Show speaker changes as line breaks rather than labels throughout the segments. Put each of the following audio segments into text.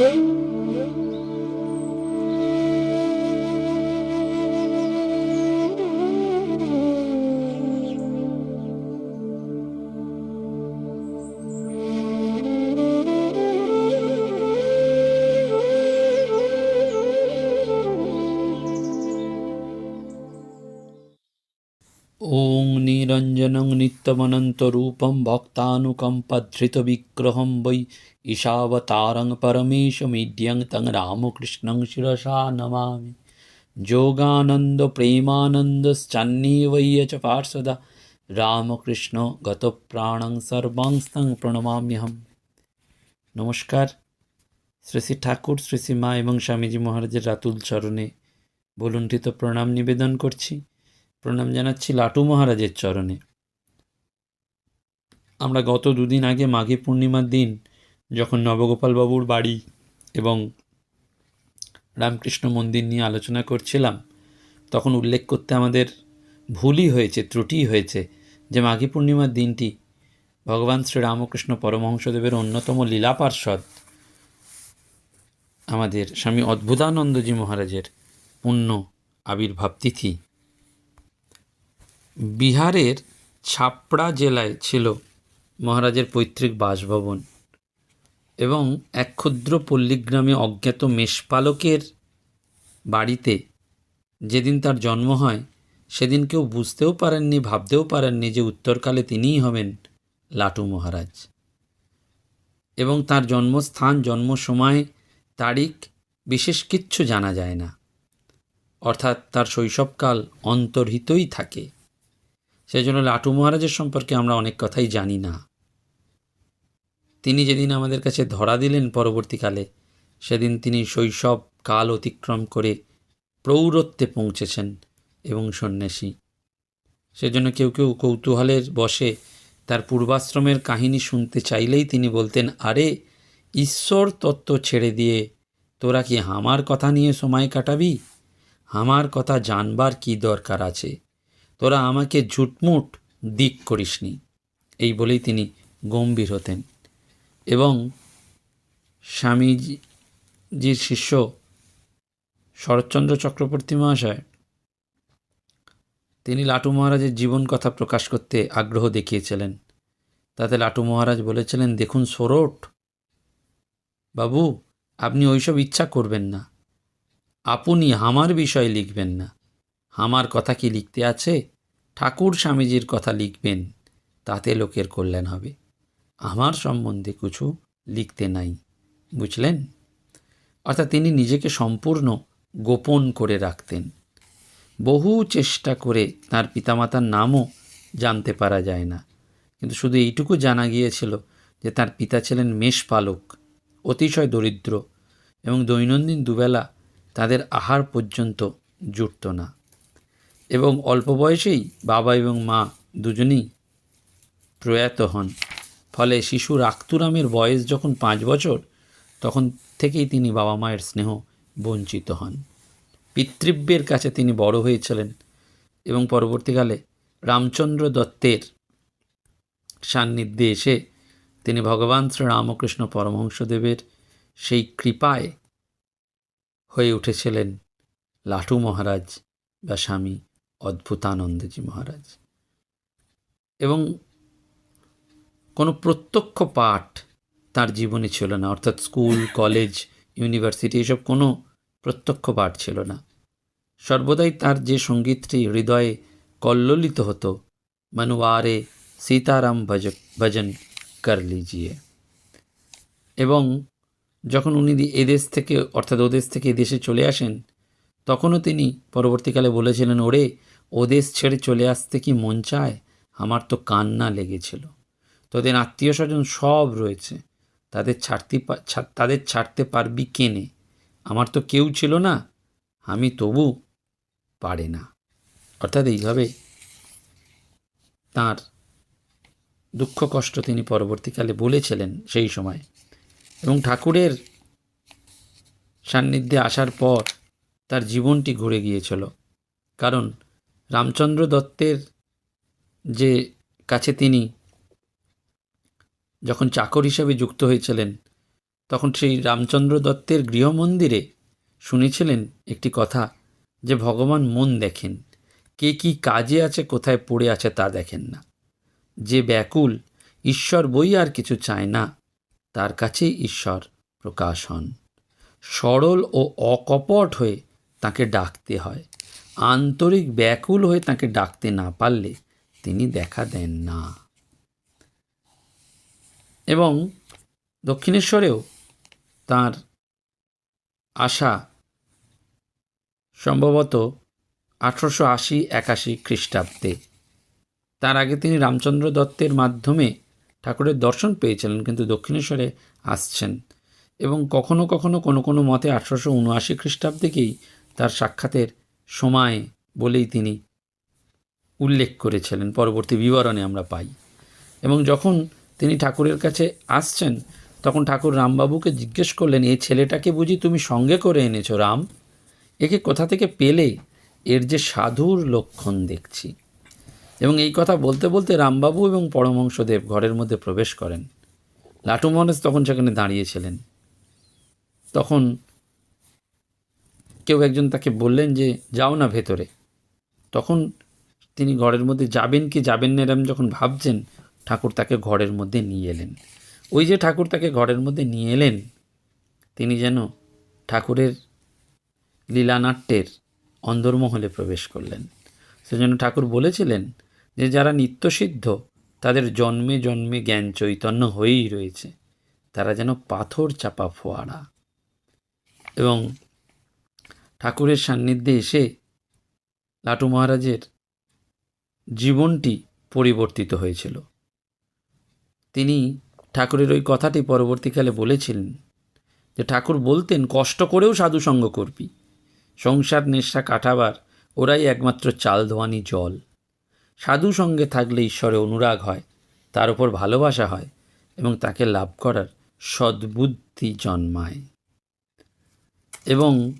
Música निरञ्जनं नित्यमनन्तरूपं भक्तानुकम्पधृतविग्रहं वै ईशावतारं परमेशमीड्यं तं रामकृष्णं शिरसा नमामि যোগানন্দপ্রেমানন্দশ্চান্নিবৈয় চ পার্শ্বদা রামকৃষ্ণ গতপ্রাণং সর্বাংস্তং প্রণমাম্যহম নমস্কার শ্রী শ্রী ঠাকুর শ্রী শ্রী মা এবং স্বামীজি মহারাজের রাতুল চরণে বলুণ্ঠিত প্রণাম নিবেদন করছি প্রণাম জানাচ্ছি লাটু মহারাজের চরণে আমরা গত দুদিন আগে মাঘী পূর্ণিমার দিন যখন নবগোপালবাবুর বাড়ি এবং রামকৃষ্ণ মন্দির নিয়ে আলোচনা করছিলাম, তখন উল্লেখ করতে আমাদের ভুলই হয়েছে ত্রুটি হয়েছে যে মাঘী পূর্ণিমার দিনটি ভগবান শ্রী রামকৃষ্ণ পরমহংসদেবের অন্যতম লীলা পার্ষদ আমাদের স্বামী অদ্ভুতানন্দজি মহারাজের পুণ্য আবির্ভাব তিথি। বিহারের ছাপড়া জেলায় ছিল মহারাজের পৈতৃক বাসভবন এবং এক ক্ষুদ্র পল্লীগ্রামে অজ্ঞাত মেষপালকের বাড়িতে যেদিন তার জন্ম হয়, সেদিন কেউ বুঝতেও পারেননি, ভাবতেও পারেননি যে উত্তরকালে তিনিই হবেন লাটু মহারাজ। এবং তার জন্মস্থান জন্ম সময় তারিখ বিশেষ কিচ্ছু জানা যায় না। অর্থাৎ তার শৈশবকাল অন্তর্হিতই থাকে। সেই জন্য লাটু মহারাজের সম্পর্কে আমরা অনেক কথাই জানি না। তিনি যেদিন আমাদের কাছে ধরা দিলেন পরবর্তীকালে, সেদিন তিনি শৈশব কাল অতিক্রম করে প্রৌরত্বে পৌঁছেছেন এবং সন্ন্যাসী। সেজন্য কেউ কেউ কৌতূহলের বসে তার পূর্বাশ্রমের কাহিনী শুনতে চাইলেই তিনি বলতেন, আরে, ঈশ্বর তত্ত্ব ছেড়ে দিয়ে তোরা কি আমার কথা নিয়ে সময় কাটাবি? আমার কথা জানবার কি দরকার আছে? তোরা আমাকে ঝুটমুট দিক করিসনি। এই বলেই তিনি গম্ভীর হতেন। এবং স্বামীজির শিষ্য শরৎচন্দ্র চক্রবর্তী মহাশয়, তিনি লাটু মহারাজের জীবন কথা প্রকাশ করতে আগ্রহ দেখিয়েছিলেন। তাতে লাটু মহারাজ বলেছিলেন, দেখুন সোরঠ বাবু, আপনি ওইসব ইচ্ছা করবেন না। আপনি হামার বিষয়ে লিখবেন না। হামার কথা কি লিখতে আছে? ঠাকুর স্বামীজির কথা লিখবেন, তাতে লোকের কল্যাণ হবে। আমার সম্বন্ধে কিছু লিখতে নাই, বুঝলেন? অর্থাৎ তিনি নিজেকে সম্পূর্ণ গোপন করে রাখতেন। বহু চেষ্টা করে তার পিতামাতার নামও জানতে পারা যায় না। কিন্তু শুধু এইটুকু জানা গিয়েছিল যে তার পিতা ছিলেন মেষপালক, অতিশয় দরিদ্র এবং দৈনন্দিন দুবেলা তাদের আহার পর্যন্ত জুটত না। এবং অল্প বয়সেই বাবা এবং মা দুজনেই প্রয়াত হন। ফলে শিশুর আক্তুরামের বয়স যখন পাঁচ বছর, তখন থেকেই তিনি বাবা মায়ের স্নেহ বঞ্চিত হন। পিতৃব্যের কাছে তিনি বড় হয়েছিলেন এবং পরবর্তীকালে রামচন্দ্র দত্তের সান্নিধ্যে এসে তিনি ভগবান শ্রী রামকৃষ্ণ পরমহংসদেবের সেই কৃপায় হয়ে উঠেছিলেন লাটু মহারাজ বা স্বামী অদ্ভুতানন্দজি মহারাজ। এবং কোনো প্রত্যক্ষ পাঠ তার জীবনে ছিল না। অর্থাৎ স্কুল, কলেজ, ইউনিভার্সিটি এসব কোনো প্রত্যক্ষ পাঠ ছিল না। সর্বদাই তার যে সঙ্গীতটি হৃদয়ে কল্লোলিত হতো মনুয়ারে সীতারাম ভজ, ভজন কর লিজিয়ে। এবং যখন উনি এদেশ থেকে, অর্থাৎ ওদেশ থেকে এদেশে চলে আসেন, তখনও তিনি পরবর্তীকালে বলেছিলেন, ওরে, ওদেশ ছেড়ে চলে আসতে কি মন চায়? আমার তো কান্না লেগেছিল। তোদের আত্মীয় স্বজন সব রয়েছে। তাদের ছাড়তে তাদের ছাড়তে পারবি কেনে আমার তো কেউ ছিল না, আমি তবু পারে না। অর্থাৎ এইভাবে তার দুঃখ কষ্ট তিনি পরবর্তীকালে বলেছিলেন সেই সময়। এবং ঠাকুরের সান্নিধ্যে আসার পর তার জীবনটি ঘুরে গিয়েছিল। কারণ রামচন্দ্র দত্তের যে কাছে তিনি যখন চাকর হিসাবে যুক্ত হয়েছিলেন, তখন সেই রামচন্দ্র দত্তের গৃহমন্দিরে শুনেছিলেন একটি কথা যে ভগবান মন দেখেন, কে কি কাজে আছে, কোথায় পড়ে আছে তা দেখেন না। যে ব্যাকুল ঈশ্বর বই আর কিছু চায় না, তার কাছেই ঈশ্বর প্রকাশ হন। সরল ও অকপট হয়ে তাকে ডাকতে হয়। আন্তরিক ব্যাকুল হয়ে তাকে ডাকতে না পারলে তিনি দেখা দেন না। এবং দক্ষিণেশ্বরেও তার আশা সম্ভবত আঠারোশো আশি একাশি খ্রিস্টাব্দে। তার আগে তিনি রামচন্দ্র দত্তের মাধ্যমে ঠাকুরের দর্শন পেয়েছিলেন, কিন্তু দক্ষিণেশ্বরে আসছেন এবং কখনো কখনো কোনো কোনো মতে আঠারোশো উনআশি খ্রিস্টাব্দেকেই তার সাক্ষাতের সময় বলেই তিনি উল্লেখ করেছিলেন। পরবর্তী বিবরণে আমরা পাই। এবং যখন তিনি ঠাকুরের কাছে আসছেন, তখন ঠাকুর রামবাবুকে জিজ্ঞেস করলেন এই ছেলেটাকে বুঝি তুমি সঙ্গে করে এনেছো রাম? একে কোথা থেকে পেলে? এর যে সাধুর লক্ষণ দেখছি। এবং এই কথা বলতে বলতে রামবাবু এবং পরমহংসদেব ঘরের মধ্যে প্রবেশ করেন। লাটু মহারাজ তখন সেখানে দাঁড়িয়েছিলেন। তখন কেউ একজন তাকে বললেন যে, যাও না ভেতরে। তখন তিনি ঘরের মধ্যে, যাবেন কি যাবেন না? এরম যখন ভাবছেন ঠাকুর তাকে ঘরের মধ্যে নিয়ে এলেন। ওই যে ঠাকুর তাকে ঘরের মধ্যে নিয়ে এলেন, তিনি যেন ঠাকুরের লীলানাট্যের অন্দরমহলে প্রবেশ করলেন। সেজন্য ঠাকুর বলেছিলেন যে, যারা নিত্যসিদ্ধ, তাদের জন্মে জন্মে জ্ঞান চৈতন্য হয়েই রয়েছে। তারা যেন পাথর চাপা ফোয়ারা। এবং ঠাকুরের সান্নিধ্যে এসে লাটু মহারাজের জীবনটি পরিবর্তিত হয়েছিল। তিনি ঠাকুরের ওই কথাটি পরবর্তীকালে বলেছিলেন যে, ঠাকুর বলতেন, কষ্ট করেও সাধুসঙ্গ করবি। সংসার নেশা কাটাবার ওরাই একমাত্র চাল ধোয়ানি জল। সাধু সঙ্গে থাকলে ঈশ্বরে অনুরাগ হয়, তার উপর ভালোবাসা হয় এবং তাকে লাভ করার সদ্বুদ্ধি জন্মায়। এবং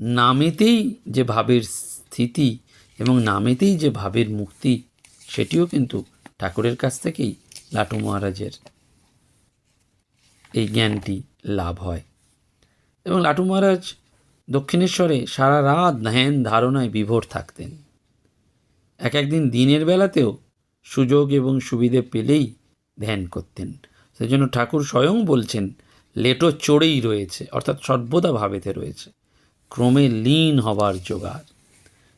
নামেতেই যে ভাবের স্থিতি এবং নামেতেই যে ভাবের মুক্তি, সেটিও কিন্তু ঠাকুরের কাছ থেকেই লাটু মহারাজের এই জ্ঞানটি লাভ হয়। এবং লাটু মহারাজ দক্ষিণেশ্বরে সারা রাত ধ্যান ধারণায় বিভোর থাকতেন। এক একদিন দিনের বেলাতেও সুযোগ এবং সুবিধে পেলেই ধ্যান করতেন। সেজন্য ঠাকুর স্বয়ং বলছেন, লেটো চড়েই রয়েছে, অর্থাৎ সর্বদা ভাবেতে রয়েছে। ক্রমে লীন হবার জোগাড়।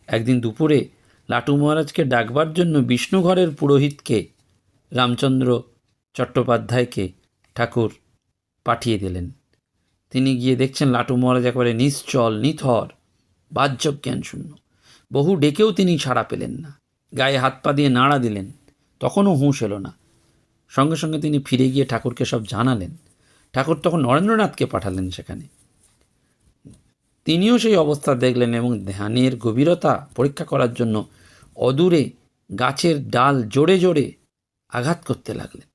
একদিন দুপুরে লাটু মহারাজকে ডাকবার জন্য বিষ্ণুঘরের পুরোহিতকে রামচন্দ্র চট্টোপাধ্যায়কে ঠাকুর পাঠিয়ে দিলেন। তিনি গিয়ে দেখছেন লাটু মহারাজ একেবারে নিশ্চল, নিথর বাহ্যক জ্ঞান শূন্য। বহু ডেকেও তিনি ছাড়া পেলেন না। গায়ে হাত পা দিয়ে নাড়া দিলেন। তখনও হুঁশ এলো না। সঙ্গে সঙ্গে তিনি ফিরে গিয়ে ঠাকুরকে সব জানালেন। ঠাকুর তখন নরেন্দ্রনাথকে পাঠালেন সেখানে। তিনিও সেই অবস্থা দেখলেন এবং ধ্যানের গভীরতা পরীক্ষা করার জন্য অদূরে গাছের ডাল জোরে জোরে আঘাত করতে লাগলেন।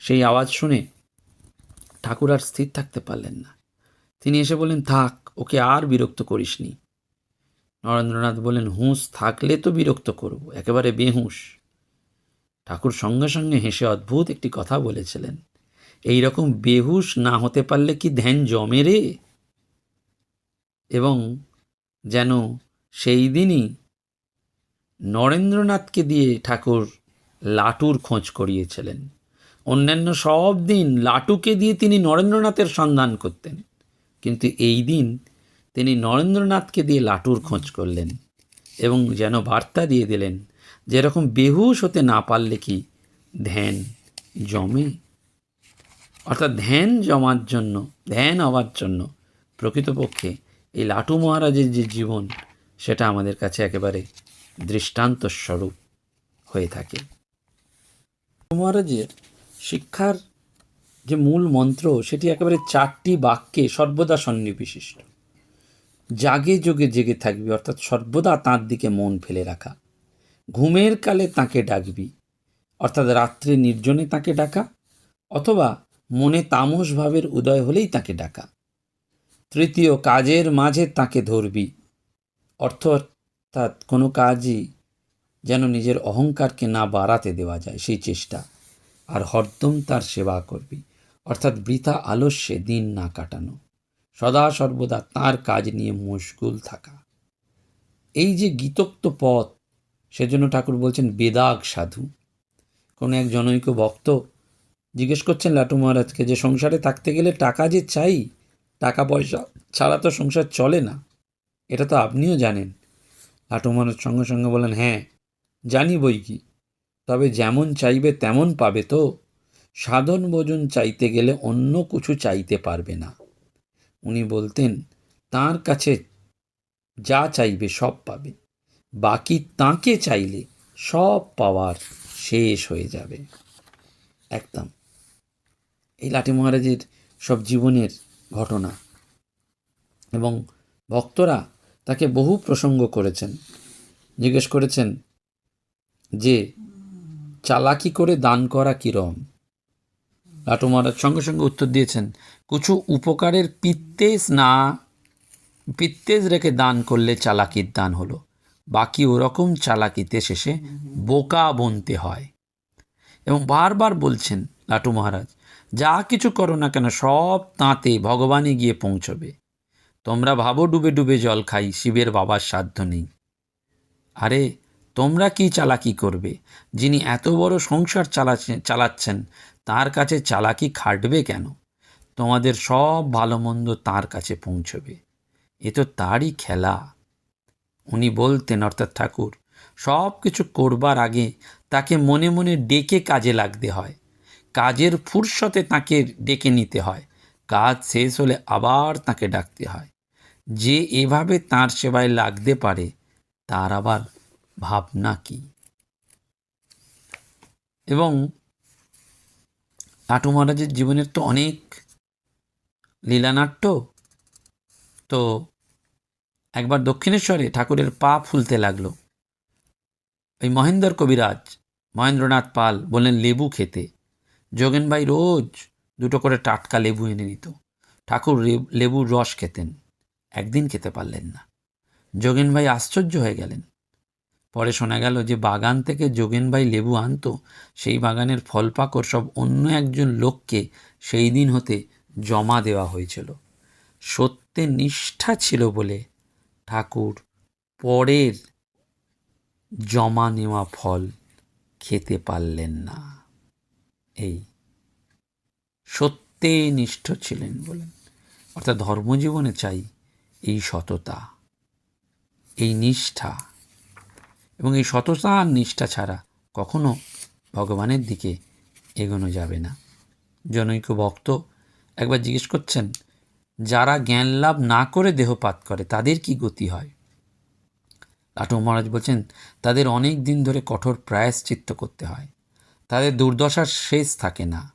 সেই আওয়াজ শুনে ঠাকুর আর স্থির থাকতে পারলেন না। তিনি এসে বললেন, থাক, ওকে আর বিরক্ত করিসনি। নরেন্দ্রনাথ বললেন, হুঁশ, থাকলে তো বিরক্ত করব, একেবারে বেহুঁশ। ঠাকুর সঙ্গে সঙ্গে হেসে অদ্ভুত একটি কথা বলেছিলেন, এই রকম বেহুশ না হতে পারলে কি ধ্যান জমে রে? এবং যেন সেই দিনই নরেন্দ্রনাথকে দিয়ে ঠাকুর লাটুর খোঁজ করিয়েছিলেন। অন্যান্য সব দিন লাটুকে দিয়ে তিনি নরেন্দ্রনাথের সন্ধান করতেন। কিন্তু এই দিন তিনি নরেন্দ্রনাথকে দিয়ে লাটুর খোঁজ করলেন এবং যেন বার্তা দিয়ে দিলেন, যেরকম বেহুশ হতে না পারলে কি ধ্যান জমে? অর্থাৎ ধ্যান জমার জন্য, ধ্যান হওয়ার জন্য প্রকৃতপক্ষে এই লাটু মহারাজের যে জীবন, সেটা আমাদের কাছে একেবারে দৃষ্টান্ত স্বরূপ হয়ে থাকে। মহারাজের শিক্ষার যে মূল মন্ত্র, সেটি একেবারে চারটি বাক্যে সর্বদা সন্নিবিশিষ্ট। জাগে যোগে জেগে থাকবি, অর্থাৎ সর্বদা তাঁর দিকে মন ফেলে রাখা। ঘুমের কালে তাকে ডাকবি, অর্থাৎ রাত্রে নির্জনে তাকে ডাকা, অথবা মনে তামস ভাবের উদয় হলেই তাকে ডাকা। তৃতীয়, কাজের মাঝে তাকে ধরবি অর্থ অর্থাৎ কোনো কাজই যেন নিজের অহংকারকে না বাড়াতে দেওয়া যায়, সেই চেষ্টা। আর হরদম তার সেবা করবি। অর্থাৎ বৃথা আলস্যে দিন না কাটানো। সদা সর্বদা তার কাজ নিয়ে মশগুল থাকা। এই যে গীতোক্ত পথ, সেজন্য ঠাকুর বলছেন, বেদাগ সাধু। কোনো এক জনৈক ভক্ত জিজ্ঞেস করছেন, লাটু মহারাজকে, যে সংসারে থাকতে গেলে টাকা যে চাই, টাকা পয়সা ছাড়া তো সংসার চলে না। এটা তো আপনিও জানেন। লাটু মহারাজ সঙ্গে সঙ্গে বলেন হ্যাঁ জানি বই কি। তবে যেমন চাইবে তেমন পাবে তো। সাধন ভোজন চাইতে গেলে অন্য কিছু চাইতে পারবে না। উনি বলতেন, তার কাছে যা চাইবে সব পাবে। বাকি তাকে চাইলে সব পাওয়ার শেষ হয়ে যাবে। একদম। এই লাঠি মহারাজের সব জীবনের ঘটনা। এবং ভক্তরা তাকে বহু প্রসঙ্গ করেছেন। জিজ্ঞেস করেছেন যে চালাকি করে দান করা কিরম? লাটু মহারাজ সঙ্গে সঙ্গে উত্তর দিয়েছেন কিছু উপকারের পিত্তেজ না, পিত্তেজ রেখে দান করলে চালাকির দান হলো। বাকি ওরকম চালাকিতে শেষে বোকা বনতে হয়। এবং বারবার বলছেন লাটু মহারাজ, যা কিছু করো না কেন, সব তাঁতে ভগবানে গিয়ে পৌঁছবে। তোমরা ভাবো ডুবে ডুবে জল খাই, শিবের বাবার সাধ্য নেই। আরে তোমরা কি চালাকি করবে? যিনি এত বড় সংসার চালাচ্ছেন তার কাছে চালাকি খাটবে কেন? তোমাদের সব ভালো মন্দ তাঁর কাছে পৌঁছবে। এ তো তারই খেলা। উনি বলতেন, অর্থাৎ ঠাকুর, সব কিছু করবার আগে তাকে মনে মনে ডেকে কাজে লাগতে হয়। কাজের ফুরসতে তাকে ডেকে নিতে হয়। কাজ শেষ হলে আবার তাকে ডাকতে হয়। যে এভাবে তার সেবায় লাগতে পারে, তার আবার ভাবনা কি? এবং লাটু মহারাজের জীবনের তো অনেক লীলানাট্য। তো একবার দক্ষিণেশ্বরে ঠাকুরের পা ফুলতে লাগল। ওই মহেন্দ্র কবিরাজ মহেন্দ্রনাথ পাল বললেন, লেবু খেতে। যোগেন ভাই রোজ দুটো করে টাটকা লেবু এনে নিত। ঠাকুর লেবুর রস খেতেন। একদিন খেতে পারলেন না। যোগেন ভাই আশ্চর্য হয়ে গেলেন। পরে শোনা গেল যে বাগান থেকে যোগেন ভাই লেবু আনতো, সেই বাগানের ফল পাকড় সব অন্য একজন লোককে সেই দিন হতে জমা দেওয়া হয়েছিল। সত্যে নিষ্ঠা ছিল বলে ঠাকুর পরের জমা নেওয়া ফল খেতে পারলেন না। এই সত্যে নিষ্ঠ ছিলেন বলেন অর্থাৎ ধর্মজীবনে চাই এই সততা, এই নিষ্ঠা। এবং এই সততা আর নিষ্ঠা ছাড়া কখনো ভগবানের দিকে এগোনো যাবে না। জনৈক ভক্ত একবার জিজ্ঞেস করছেন, যারা জ্ঞান লাভ না করে দেহপাত করে, তাদের কি গতি হয়? লাটু মহারাজ বলছেন, তাদের অনেক দিন ধরে কঠোর প্রায়শ্চিত্ত করতে হয়। তাদের দুর্দশার শেষ থাকে না।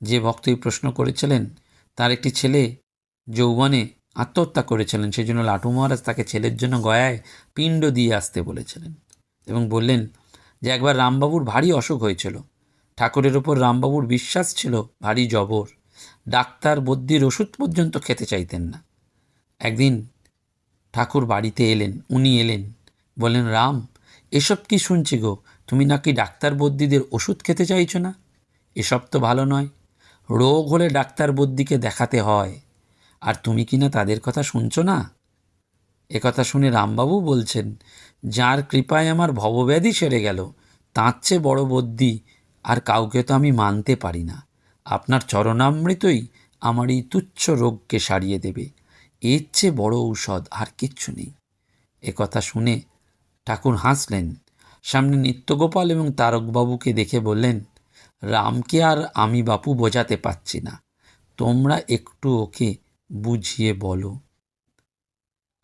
যে ভক্ত এই প্রশ্ন করেছিলেন, তার একটি ছেলে যৌবনে আত্মহত্যা করেছিলেন। সেই জন্য লাটু মহারাজ তাকে ছেলের জন্য গয়ায় পিণ্ড দিয়ে আসতে বলেছিলেন এবং বললেন যে একবার রামবাবুর ভারী অসুখ হয়েছিল। ঠাকুরের ওপর রামবাবুর বিশ্বাস ছিল ভারী জবর। ডাক্তার বদ্যির ওষুধ পর্যন্ত খেতে চাইতেন না। একদিন ঠাকুর বাড়িতে এলেন, উনি এলেন বলেন রাম, এসব কি শুনছি গো? তুমি নাকি ডাক্তার বদ্যিদের ওষুধ খেতে চাইছো না? এসব তো ভালো নয়। রোগ হলে ডাক্তার বদ্যিকে দেখাতে হয়। আর তুমি কি না তাদের কথা শুনছো না? একথা শুনে রামবাবু বলছেন, যার কৃপায় আমার ভবব্যাধি সেরে গেল, তাঁর চেয়ে বড় বদ্যি আর কাউকে তো আমি মানতে পারি না। আপনার চরণামৃতই আমার এই তুচ্ছ রোগকে সারিয়ে দেবে। এর চেয়ে বড় ঔষধ আর কিচ্ছু নেই। একথা শুনে ঠাকুর হাসলেন। সামনে নিত্যগোপাল এবং তারকবাবুকে দেখে বললেন, রামকে আর আমি বাপু বোঝাতে পারছি না। তোমরা একটু ওকে বুঝিয়ে বলো।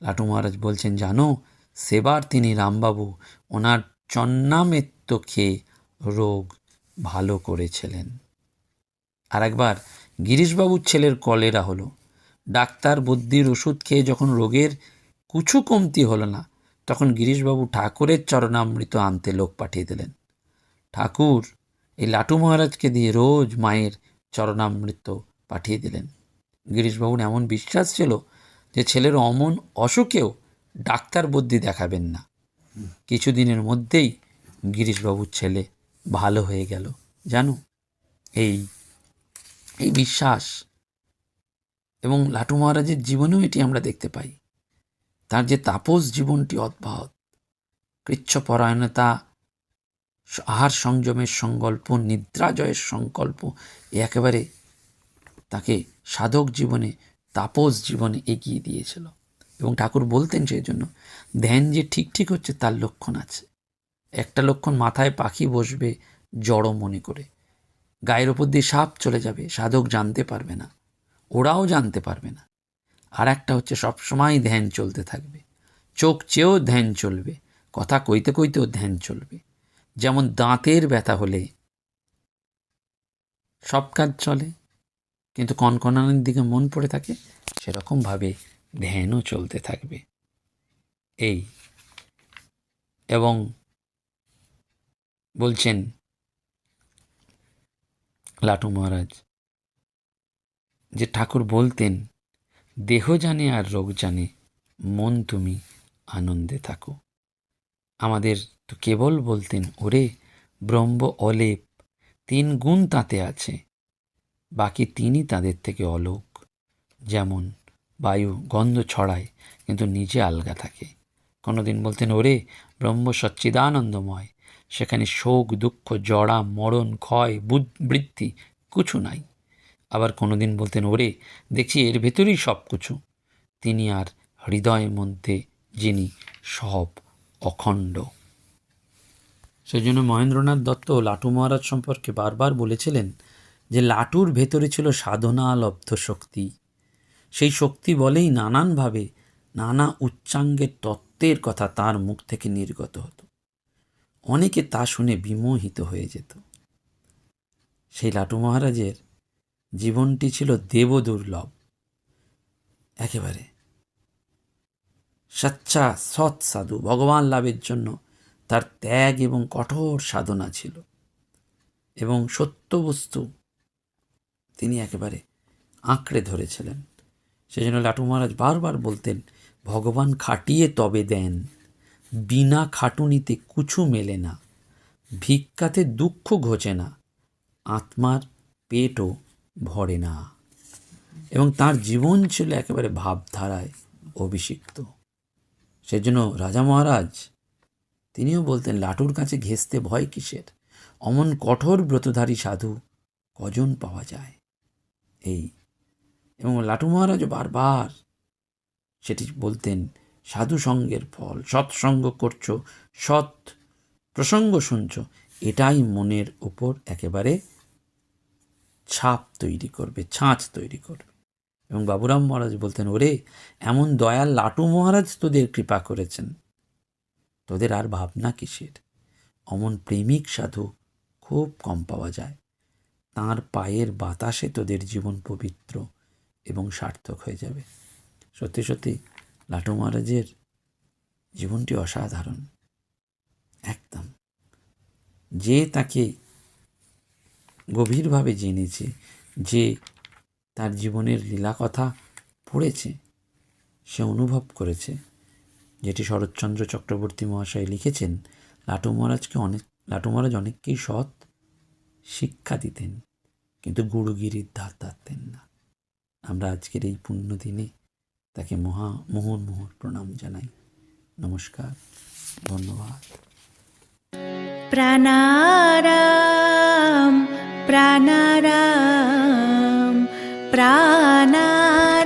লাটু মহারাজ বলছেন, জানো, সেবার তিনি রামবাবু ওনার চন্নামেত্ত খেয়ে রোগ ভালো করেছিলেন। আর একবার গিরিশবাবুর ছেলের কলেরা হলো। ডাক্তার বুদ্ধির ওষুধ খেয়ে যখন রোগের কিছু কমতি হলো না, তখন গিরিশবাবু ঠাকুরের চরণামৃত আনতে লোক পাঠিয়ে দিলেন। ঠাকুর, এই লাটু মহারাজকে দিয়ে রোজ মায়ের চরণামৃত পাঠিয়ে দিলেন। গিরিশবাবুর এমন বিশ্বাস ছিল যে ছেলের অমন অসুখেও ডাক্তার বুদ্ধি দেখাবেন না। কিছুদিনের মধ্যেই গিরিশবাবুর ছেলে ভালো হয়ে গেল। জানো, এই এই বিশ্বাস এবং লাটু মহারাজের জীবনেও এটি আমরা দেখতে পাই। তার যে তাপস জীবনটি অব্যাহত কৃচ্ছপরায়ণতা, আহার সংযমের সংকল্প নিদ্রা জয়ের সংকল্প, একেবারে তাকে সাধক জীবনে, তাপস জীবনে এগিয়ে দিয়েছিল। এবং ঠাকুর বলতেন সেই জন্য ধ্যান যে ঠিক ঠিক হচ্ছে তার লক্ষণ আছে। একটা লক্ষণ মাথায় পাখি বসবে জড়ো মনে করে। গায়ের ওপর দিয়ে সাপ চলে যাবে, সাধক জানতে পারবে না। ওরাও জানতে পারবে না। আর একটা হচ্ছে সবসময় ধ্যান চলতে থাকবে। চোখ চেয়েও ধ্যান চলবে, কথা কইতে কইতেও ধ্যান চলবে। যেমন দাঁতের ব্যথা হলে সব কাজ চলে কিন্তু কনকনানির দিকে মন পড়ে থাকে, সেরকমভাবে ধ্যানও চলতে থাকবে। এই এবং বলছেন লাটু মহারাজ, যে ঠাকুর বলতেন, দেহ জানে আর রোগ জানে, মন তুমি আনন্দে থাকো। আমাদের তো কেবল বলতেন, ওরে ব্রহ্ম অলেপ, তিন গুণ তাতে আছে। বাকি তিনি তাদের থেকে অলোক। যেমন বায়ু গন্ধ ছড়ায়, কিন্তু নিজে আলগা থাকে। কোনোদিন বলতেন, ওরে, ব্রহ্ম সচ্চিদানন্দময়। সেখানে শোক, দুঃখ জড়া মরণ, ক্ষয় বৃত্তি কিছু নাই। আবার কোনোদিন বলতেন, ওরে, দেখছি এর ভেতরেই সব কিছু। তিনি আর হৃদয়ের মধ্যে যিনি সব অখণ্ড। সেই জন্য মহেন্দ্রনাথ দত্ত লাটু মহারাজ সম্পর্কে বারবার বলেছিলেন যে লাটুর ভেতরে ছিল সাধনা লব্ধ শক্তি। সেই শক্তি বলেই নানানভাবে নানা উচ্চাঙ্গের তত্ত্বের কথা তার মুখ থেকে নির্গত হতো। অনেকে তা শুনে বিমোহিত হয়ে যেত। সেই লাটু মহারাজের জীবনটি ছিল দেবদুর্লভ। একেবারে সচ্চা সৎ সাধু, ভগবান লাভের জন্য তার ত্যাগ এবং কঠোর সাধনা ছিল। এবং সত্য বস্তু তিনি একেবারে আঁকড়ে ধরেছিলেন। সেজন্য লাটু মহারাজ বারবার বলতেন, ভগবান খাটিয়ে তবে দেন, বিনা খাটুনিতে কুছু মেলে না, ভিক্ষাতে দুঃখ ঘোচে না, আত্মার পেটও ভরে না। এবং তার জীবন ছিল একেবারে ভাবধারায় অভিষিক্ত। সেজন্য রাজা মহারাজ, তিনিও বলতেন, লাটুর কাছে ঘেঁষতে ভয় কিসের? অমন কঠোর ব্রতধারী সাধু কজন পাওয়া যায়? এই। এবং লাটু মহারাজও বারবার সেটি বলতেন, সাধু সঙ্গের ফল সৎসঙ্গ করছ, সৎ প্রসঙ্গ শুনছ, এটাই মনের ওপর একেবারে ছাপ তৈরি করবে, ছাঁচ তৈরি করবে। এবং বাবুরাম মহারাজ বলতেন, ওরে, এমন দয়াল লাটু মহারাজ তোদের কৃপা করেছেন। তোদের আর ভাবনা কিসের? অমন প্রেমিক সাধু খুব কম পাওয়া যায়। তাঁর পায়ের বাতাসে তোদের জীবন পবিত্র এবং সার্থক হয়ে যাবে। সত্যি সত্যি, লাটু মহারাজের জীবনটি অসাধারণ। একদম। যে তাকে গভীরভাবে জেনেছে, যে তার জীবনের লীলা কথা পড়েছে, সে অনুভব করেছে, যেটি শরৎচন্দ্র চক্রবর্তী মহাশয় লিখেছেন, লাটু মহারাজকে অনেক, লাটু মহারাজ অনেককেই সৎ শিক্ষা দিতেন। কিন্তু গুরুগিরির ধার ধারতেন না। আমরা আজকের এই পুণ্য দিনে তাকে মহা মোহন মোহন প্রণাম জানাই। নমস্কার, ধন্যবাদ।
প্রাণারাম প্রাণারাম প্রাণারাম।